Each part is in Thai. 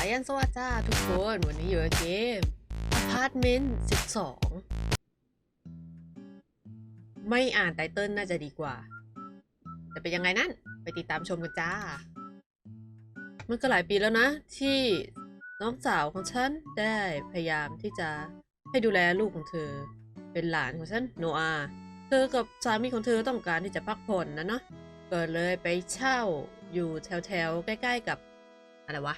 สายันสวัสดีจ้าทุกคน วันนี้อยู่กับเกมอพาร์ตเมนต์ 12 ไม่อ่านไตเติลน่าจะดีกว่า แต่เป็นยังไงนั้น ไปติดตามชมกันจ้า มันก็หลายปีแล้วนะ ที่น้องสาวของฉันได้พยายามที่จะให้ดูแลลูกของเธอ เป็นหลานของฉันโนอาเธอกับสามีของเธอต้องการที่จะพักผ่อนนะเนาะก็เลยไปเช่าอยู่แถวๆใกล้ ๆ กับอะไรวะ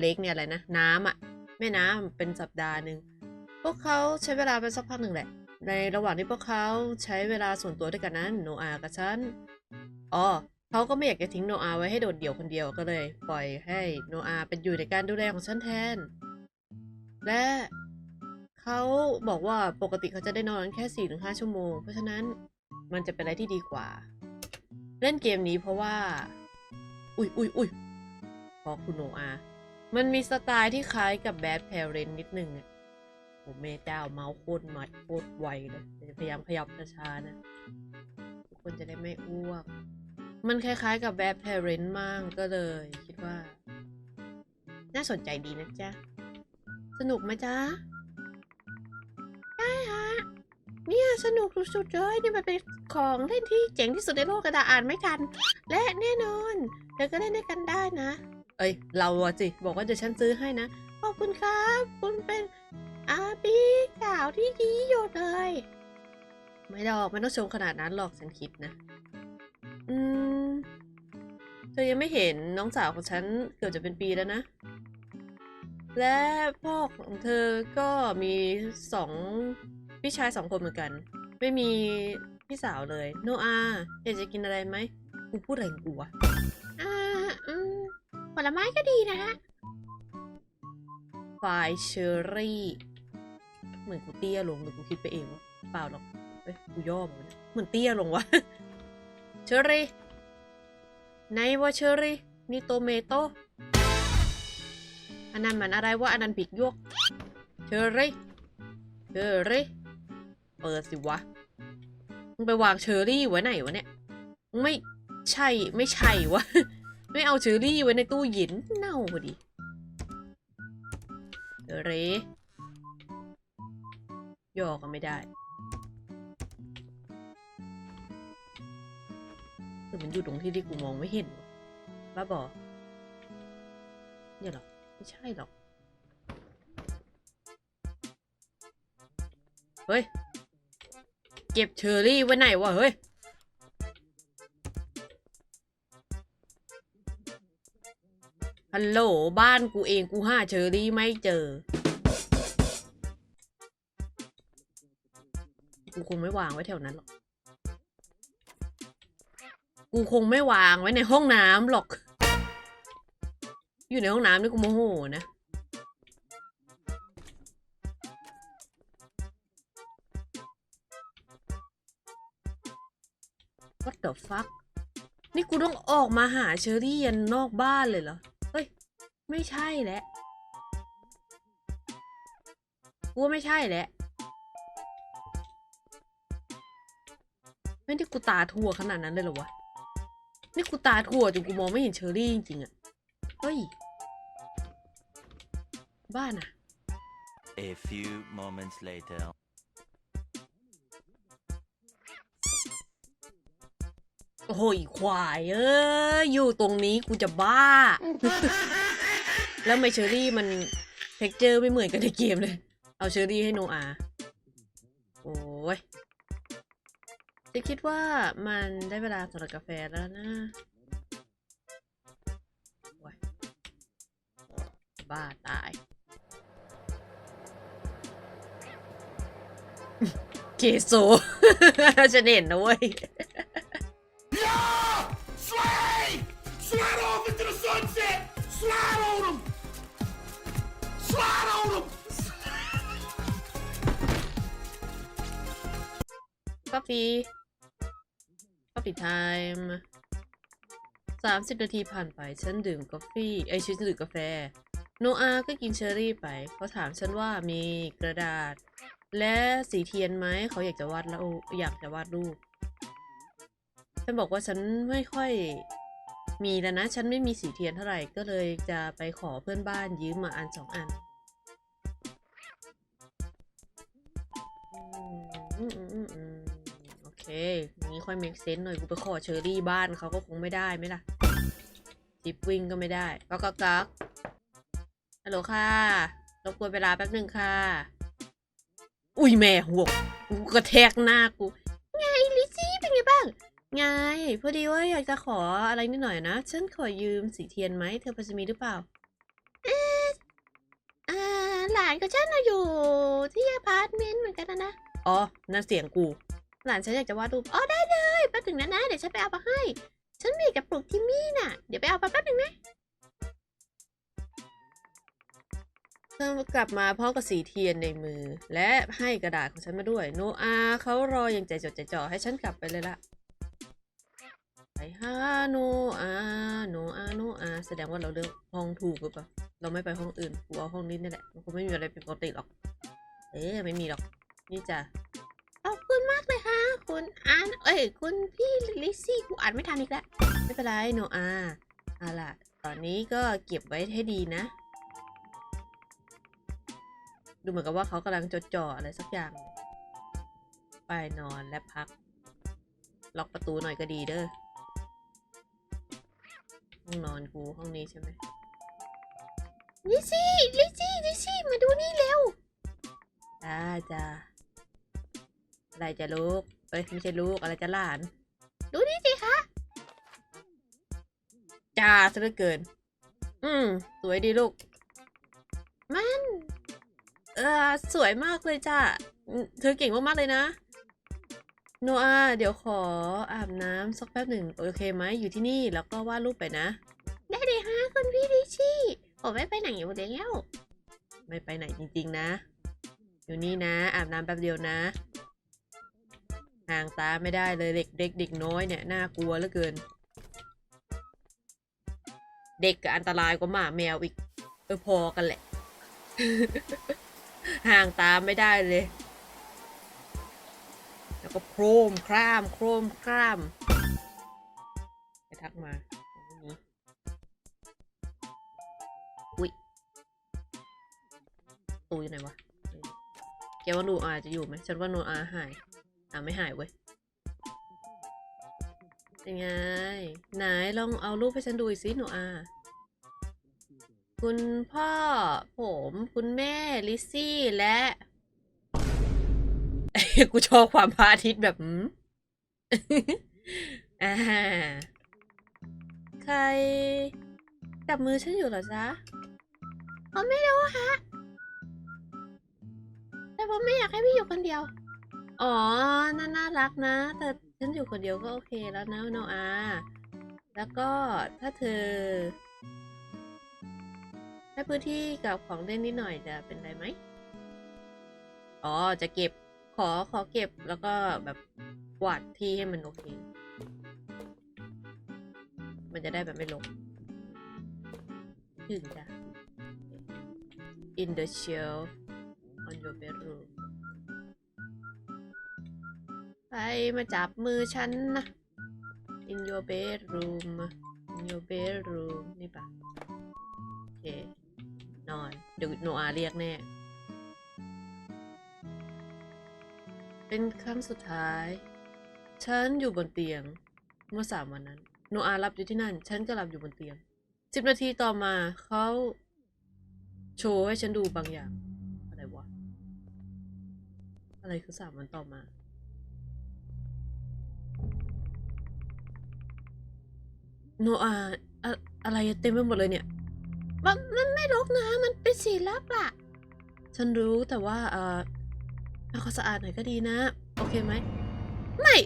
เลกเนี่ยอะไรนะ น้ำอะแม่น้ำเป็นสัปดาห์หนึ่งพวกเขาใช้เวลาไปสักพักหนึ่งแหละ ในระหว่างที่พวกเขาใช้เวลาส่วนตัวด้วยกันนั้นโนอากับฉันอ๋อเขาก็ไม่อยากจะทิ้งโนอาไว้ให้โดดเดี่ยวคนเดียวก็เลย ปล่อยให้โนอาเป็นอยู่ในการดูแลของฉันแทน และเขาบอกว่าปกติเขาจะได้นอนแค่สี่ถึงห้าชั่วโมง เพราะฉะนั้นมันจะเป็นอะไรที่ดีกว่า เล่นเกมนี้เพราะว่า อุ้ยอุ้ยอุ้ยพอคุณโนอา มันมีสไตล์ที่คล้ายกับแบดแพเรนนิดนึงอะโอ้เมเจ้าเมาส์โคตรมัดโคตรไวเลยจะพยายามขยับช้าๆนะ ทุกคนจะได้ไม่อ้วก มันคล้ายๆกับแบดแพเรนมากก็เลย คิดว่า น่าสนใจดีนะจ๊ะ สนุกไหมจ๊ะ ได้ฮะ เนี่ยสนุกสุดๆเลยนี่มันเป็นของเล่นที่เจ๋งที่สุดในโลกกระดาอ่านไม่ทัน และแน่นอนเธอก็เล่นด้วยกันได้นะ เอ้ย เราอะสิบอกว่าเดี๋ยวฉันซื้อให้นะ ขอบคุณครับ คุณเป็นอาบีสาวที่ดีอยู่เลย ไม่ดอกไม่ต้องชมขนาดนั้นหรอกฉันคิดนะ อืม เธอยังไม่เห็นน้องสาวของฉันเกือบจะเป็นปีแล้วนะ และพ่อของเธอก็มีสองพี่ชายสองคนเหมือนกัน ไม่มีพี่สาวเลย โนอาอยากจะกินอะไรไหมกูพูดอะไรงกูวะอ่าอืม ผลไม้ก็ดีนะฮะไฟเชอร์รี่ เหมือนกูเตี้ยลงหรือกูคิดไปเองวะเปล่าหรอกเอ้ยกูย่อมนเหมือนเตี้ยลงวะเชอร์รี่ไหนว่าเชอร์รี่นี่โตเมโตอันนั้นมันอะไรวะอันนั้นผิกยวกเชอรี่เชอรี่เปิดสิวะมึงไปวางเชอรี่ไว้ไหนวะเนี่ยไม่ใช่ไม่ใช่วะ ไม่เอาเชอรี่ไว้ในตู้เย็นเน่าพอดีเรย่อก็ไม่ได้หรือมันอยู่ตรงที่ที่กูมองไม่เห็นบ้าบอเนี่ยหรอ ไม่ใช่หรอก เฮ้ย เก็บเชอรี่ไว้ไหนวะ เฮ้ย ฮัลโหลบ้านกูเองกูหาเชอรี่ไม่เจอ กูคงไม่วางไว้แถวนั้นหรอก กูคงไม่วางไว้ในห้องน้ำหรอก อยู่ในห้องน้ำนี่กูโมโหนะ What the fuck นี่กูต้องออกมาหาเชอรี่ยันนอกบ้านเลยเหรอ ไม่ใช่แหละกูว่าไม่ใช่แหละไม่ได้กูตาทั่วขนาดนั้นเลยเหรอวะ นี่กูตาทั่วจนกูมองไม่เห็นเชอรี่จริงๆอะเฮ้ย บ้านอะ A few moments later. โอ้โหอีควาย เอ้ยอยู่ตรงนี้กูจะบ้า แล้วไมเชอรี่มันเท็กเจอร์ไม่เหมือนกันในเกมเลย เอาเชอรี่ให้โนอาโอ้ยจะคิดว่ามันได้เวลาสำหรับกาแฟแล้วนะโอ้ยบ้าตาย เคโซฉันเห็นนะเว้ย Yeah! Slide! Slide off into the sunset! กาแฟกาแฟไทม์สามสิบนาทีผ่านไป ฉันดื่มกาแฟเอ้ฉันดื่มกาแฟ โนอาก็กินเชอร์รี่ไป เขาถามฉันว่ามีกระดาษ และสีเทียนไหม เขาอยากจะวาดแล้วอยากจะวาดรูป ฉันบอกว่าฉันไม่ค่อยมีแล้วนะ ฉันไม่มีสีเทียนเท่าไหร่ ก็เลยจะไปขอเพื่อนบ้านยืมมาอันสองอัน เคอย่างนี้ค่อย make sense หน่อยกูไปขอเชอรี่บ้านเขาก็คงไม่ได้ไหมล่ะจิบวิ่งก็ไม่ได้ก็ก็กักฮัลโหลค่ะรบกวนเวลาแป๊บหนึ่งค่ะ อุ้ยแม่หัวกกูกระแทกหน้ากู ไงลิซี่เป็นไงบ้าง ไง พอดีว่าอยากจะขออะไรนิดหน่อยนะ ฉันขอยืมสีเทียนไหม เธอพอจะมีหรือเปล่า เอ๊ะอ่าหลานกับฉันน่ะอยู่ที่อพาร์ตเมนต์เหมือนกันนะนะ อ๋อ นั่นเสียงกู หลานฉันอยากจะวาดรูปอ๋อได้เลยแป๊บหนึ่งนะนะเดี๋ยวฉันไปเอามาให้ ฉันมีกับปลูกทิมมี่น่ะ เดี๋ยวไปเอามาแป๊บหนึ่งนะเธอกลับมาพร้อมกับสีเทียนในมือ และให้กระดาษของฉันมาด้วย โนอาเขารออย่างใจจดใจจ่อให้ฉันกลับไปเลยละไปหาโนอาโนอาโนอาแสดงว่าเราเลือกห้องถูกหรือเปล่าเราไม่ไปห้องอื่นกูเอาห้องนี้นี่แหละมันคงไม่มีอะไรเป็นปกติหรอก เอ๊ะไม่มีหรอก นี่จ้ะ คุณอ่านเอ้ย คุณพี่ลิซี่ กูอ่านไม่ทันอีกแล้ว ไม่เป็นไรโนอาเอาล่ะ ตอนนี้ก็เก็บไว้ให้ดีนะ ดูเหมือนกับว่าเขากำลังจดจ่ออะไรสักอย่าง ไปนอนและพัก ล็อกประตูหน่อยก็ดีเด้อ ห้องนอนกูห้องนี้ใช่ไหมลิซี่ลิซี่ลิซซี่มาดูนี่เร็วจ้าจ้าอะไรจะลูก เอ้ยไม่ใช่ลูกอะไรจะหลาน ดูนี่สิคะจ้าซะเหลือเกิน อืม สวยดีลูก มัน เออสวยมากเลยจ้าอืมเธอเก่งมากๆเลยนะ โนอาเดี๋ยวขออาบน้ำสักแป๊บหนึ่ง โอเคไหมอยู่ที่นี่แล้วก็วาดรูปไปนะ ได้เลยฮะคุณพี่ดิชี่ผมไม่ไปไหนอยู่แล้ว ไม่ไปไหนจริงๆนะ อยู่นี่นะ อาบน้ำแป๊บเดียวนะ ห่างตาไม่ได้เลยเด็กเด็กเด็กน้อยเนี่ยน่ากลัวเหลือเกิน เด็กก็อันตรายกว่าหมาแมวอีกเออพอกันแหละ ห่างตาไม่ได้เลย แล้วก็โครมคร่ามโครมคร่ามไปทักมาอุ้ยตูอยู่ไหนวะแกว่าโนอาจะอยู่ไหมฉันว่าโนอาหาย อะไม่หายเว้ยเป็นไง ไหนลองเอารูปให้ฉันดูอีกสิหนูอาคุณพ่อ ผม คุณแม่ ลิซซี่ และ กูชอบความพระอาทิตย์แบบอ่าใครจับมือฉันอยู่เหรอจ๊ะผมไม่รู้ฮะ แต่ผมไม่อยากให้พี่อยู่คนเดียว อ๋อ น่าน่ารักนะ แต่ฉันอยู่คนเดียวก็โอเคแล้วนะโนอา แล้วก็ถ้าเธอ ให้พื้นที่กับของเล่นนิดหน่อยจะเป็นไรไหม อ๋อ จะเก็บ ขอ ขอเก็บ แล้วก็แบบกวาดที่ให้มันโอเค มันจะได้แบบไม่ลกถึงจ้ะ in the shelf on your bedroom ใครมาจับมือฉันนะ in your bedroom in your bedroom นี่ปะโอเคนอนเดี๋ยวโนอาเรียกแน่ เป็นครั้งสุดท้าย ฉันอยู่บนเตียง เมื่อสามวันนั้น โนอาหลับอยู่ที่นั่น ฉันก็หลับอยู่บนเตียงสิบนาทีต่อมาเขาโชว์ให้ฉันดูบางอย่าง อะไรวะ อะไรคือสามวันต่อมา โนอาอะอะไรเต็มไปหมดเลยเนี่ย มันมันไม่รกนะ มันเป็นสีลับอะฉันรู้แต่ว่า เออเอาความสะอาดหน่อยก็ดีนะ โอเคไหม ไม่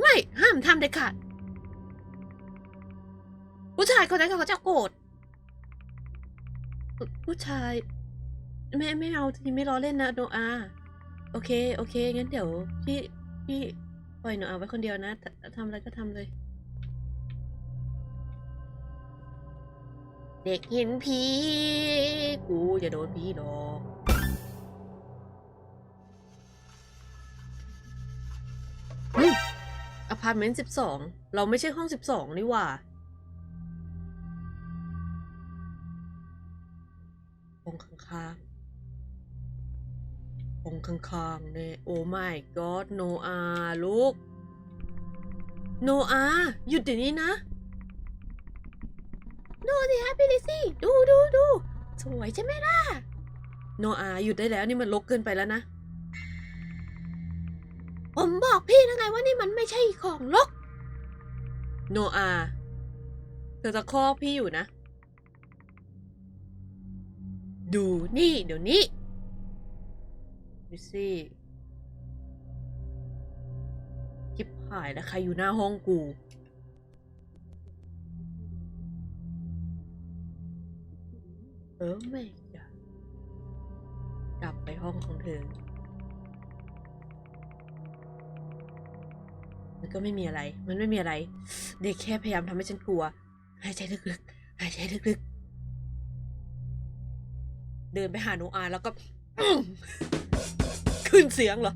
ไม่ ห้ามทำเด็ดขาด ผู้ชายคนนั้นเขาจะโกรธ ผู้ผู้ชาย ไม่ไม่เอาทีไม่ล้อเล่นนะโนอา โอเค โอเค งั้นเดี๋ยวพี่พี่ปล่อยโนอาไว้คนเดียวนะททำอะไรก็ทำเลย เด็กเห็นผีกูจะโดนผีดอกอพาร์ตเมนต์สิบสองเราไม่ใช่ห้องสิบสองนี่ว่า ห้องข้างๆห้องข้างๆเนี่ยโอไม่ก็อดโนอาลูก โนอาหยุดเดี๋ยวนี้นะ สิฮะพี่ลิซซี่ดูดูดูสวยใช่ไหมล่ะ โนอาหยุดได้แล้วนี่มันลกเกินไปแล้วนะ ผมบอกพี่นะไงว่านี่มันไม่ใช่ของลก โนอาเธอจะคอกพี่อยู่นะ ดูนี่เดี๋ยวนี้ลิซซี่คิปหายแล้วใครอยู่หน้าห้องกู ออไม่จ้ะกลับไปห้องของเธอ มันก็ไม่มีอะไร มันไม่มีอะไร เด็กแค่พยายามทำให้ฉันกลัว หายใจลึกๆ หายใจลึกๆ เดินไปหาโนอาแล้วก็ ขึ้นเสียงเหรอ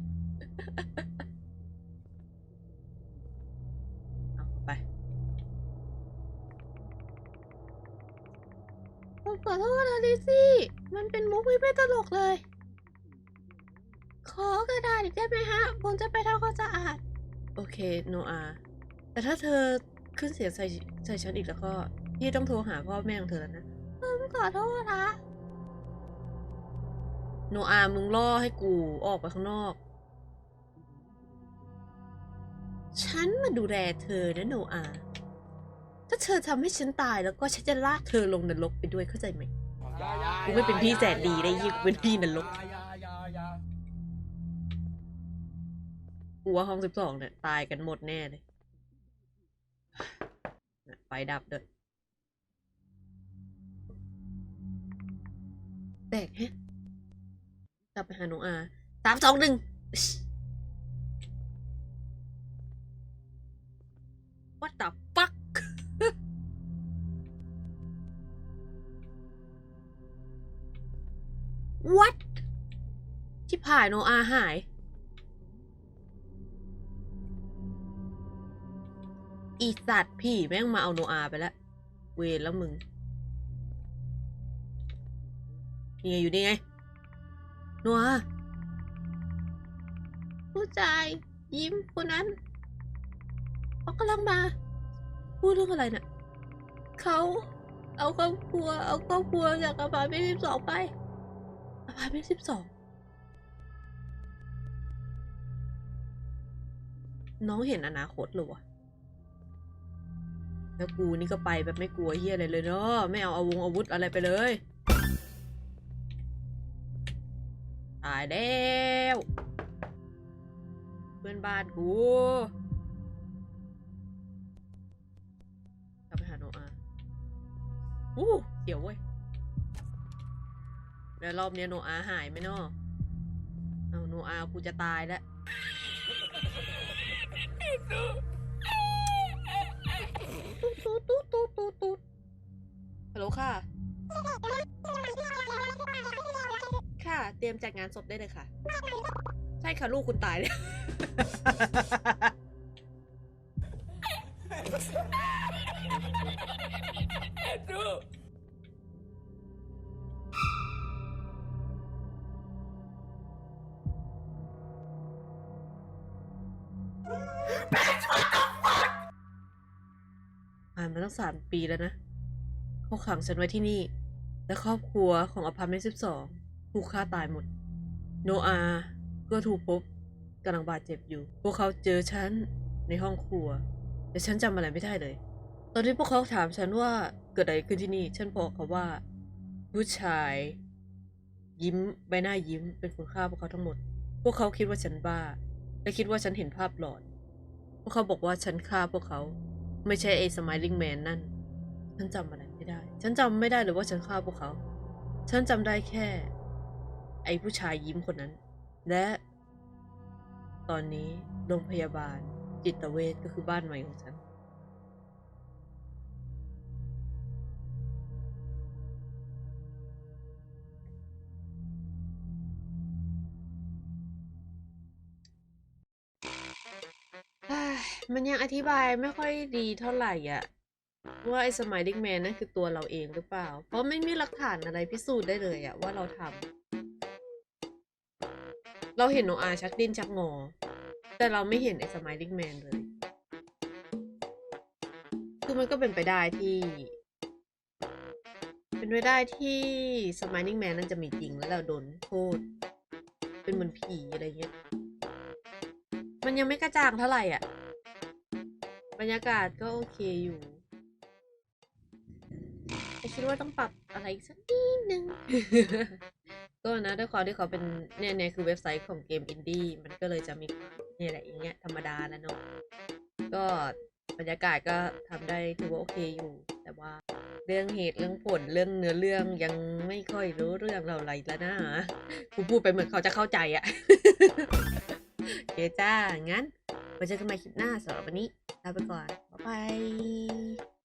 ขอโทษนะลิซซี่ มันเป็นมุกไม่เป็นตลกเลย ขอกระดาษอีกได้ไหมฮะ ผมจะไปทำความสะอาด โอเค โนอา แต่ถ้าเธอขึ้นเสียงใส่ใส่ฉันอีกแล้วก็พี่ต้องโทรหาพ่อแม่ของเธอแล้วนะผมขอโทษนะ โนอา มึงล่อให้กูออกไปข้างนอก ฉันมาดูแลเธอนะโนอา ถ้าเธอทำให้ฉันตายแล้วก็ฉันจะลากเธอลงนรกไปด้วยเข้าใจไหม กูไม่เป็นพี่แสนดีได้ยิ่งกูเป็นพี่นรก กูว่าห้องสิบสองเนี่ยตายกันหมดแน่เลยน่ะไฟดับเด้อแตกแฮะ กลับไปหาหนูอาสามสองหนึ่งายโนอาหาย อีสัตว์พี่แม่งมาเอาโนอาไปแล้ว เวรแล้วมึง นี่ไงอยู่นี่ไง โนอาผู้ชายยิ้มคนนั้นเขากำลังมา พูดเรื่องอะไรน่ะเขาเอาครอบครัวเอาครอบครัวจากอพาร์ตเมนต์สิบสองไปอพาร์ตเมนต์สิบสอง น้องเห็นอนาคตเหรอวะแล้วกูนี่ก็ไปแบบไม่กลัวเฮียอะไรเลยเนาะไม่เอาอาวงอาวุธอะไรไปเลย ตายแล้วเพื่อนบ้านกูกลับไปหาโนอาอู้เดี๋ยวเว้ย แล้วรอบเนี้ยโนอาหายไหมเนาะเอาโนอากูจะตายแล้ว ตุ๊ดตุ๊ดตุ๊ดตุ๊ดตุ๊ดฮัลโหลค่ะ ค่ะ เตรียมจัดงานศพได้เลยค่ะ ใช่ค่ะลูกคุณตายเลย มาตั้งสามปีแล้วนะ เขาขังฉันไว้ที่นี่ และครอบครัวของอพาร์ตเมนต์สิบสองถูกฆ่าตายหมด โนอาก็ถูกพบกำลังบาดเจ็บอยู่ พวกเขาเจอฉันในห้องครัว แต่ฉันจำอะไรไม่ได้เลย ตอนที่พวกเขาถามฉันว่าเกิดอะไรขึ้นที่นี่ ฉันบอกเขาว่า ผู้ชาย ยิ้มใบหน้ายิ้มเป็นคนฆ่าพวกเขาทั้งหมด พวกเขาคิดว่าฉันบ้า และคิดว่าฉันเห็นภาพหลอน พวกเขาบอกว่าฉันฆ่าพวกเขา ไม่ใช่ไอ้สม i ลิงแมนนั่น ฉันจำอะไรไม่ได้ ฉันจำไม่ได้เลยว่าฉันฆ่าพวกเขา ฉันจำได้แค่ ไอ้ผู้ชายยิ้มคนนั้น และ ตอนนี้โรงพยาบาลจิตเวชก็คือบ้านใหม่ของฉัน มันยังอธิบายไม่ค่อยดีเท่าไหร่อะ ว่าไอ้สมัยดิกแมนนั่นคือตัวเราเองหรือเปล่า เพราะไม่มีหลักฐานอะไรพิสูจน์ได้เลยอะว่าเราทำเราเห็นโนอาชักดิ้นชักงอ แต่เราไม่เห็นไอ้สมัยดิกแมนเลย คือมันก็เป็นไปได้ที่ เป็นไปได้ที่สมัยดิกแมนนั่นจะมีจริงแล้วเราโดนโทษ เป็นเหมือนผีอะไรเงี้ยมันยังไม่กระจ่างเท่าไหร่อะ บรรยากาศก็โอเคอยู่แต่คิดว่าต้องปรับอะไรอีกสักนิดนึง ก็นะด้วยความที่เขาเป็นเนี่ยเนี่ยคือเว็บไซต์ของเกมอินดี้มันก็เลยจะมีเนี่ยแหละอย่างเงี้ยธรรมดาแล้วเนาะก็บรรยากาศก็ทำได้ถือว่าโอเคอยู่ แต่ว่าเรื่องเหตุเรื่องผลเรื่องเนื้อเรื่องยังไม่ค่อยรู้เรื่องเราอะไรแล้วนะกูพูดไปเหมือนเขาจะเข้าใจอะโอเคจ้างั้นไว้เจอกันใหม่คลิปหน้าสำหรับวันนี้ ลาไปก่อนบ๊ายบาย